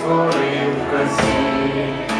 створив казі.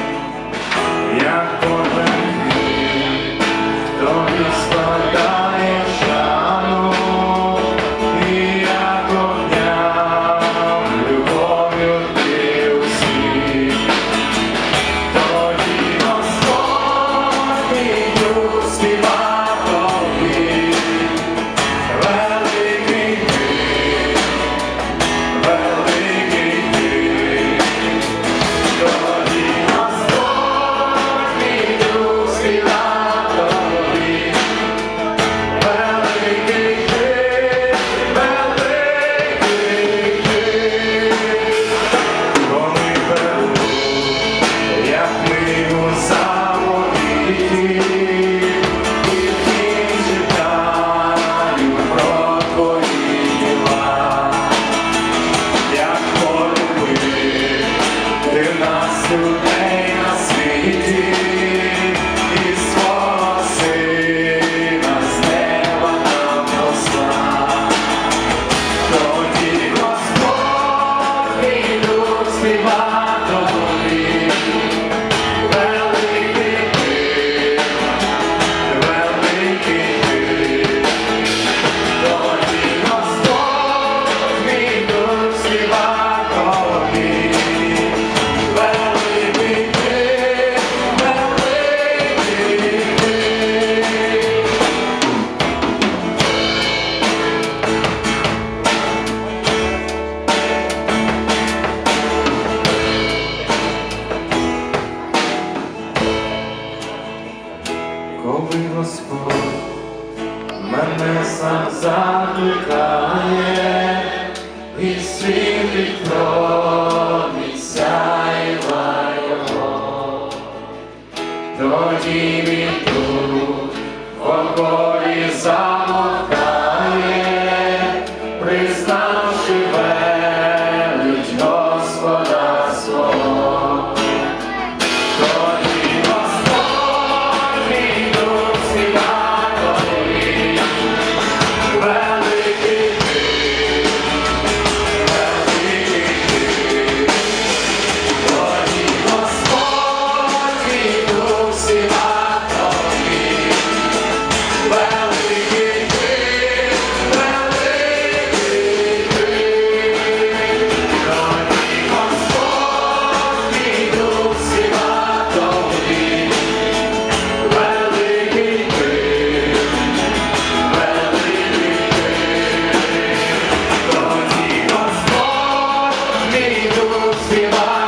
коли Господь мене сам закликав. Queridos irmãos.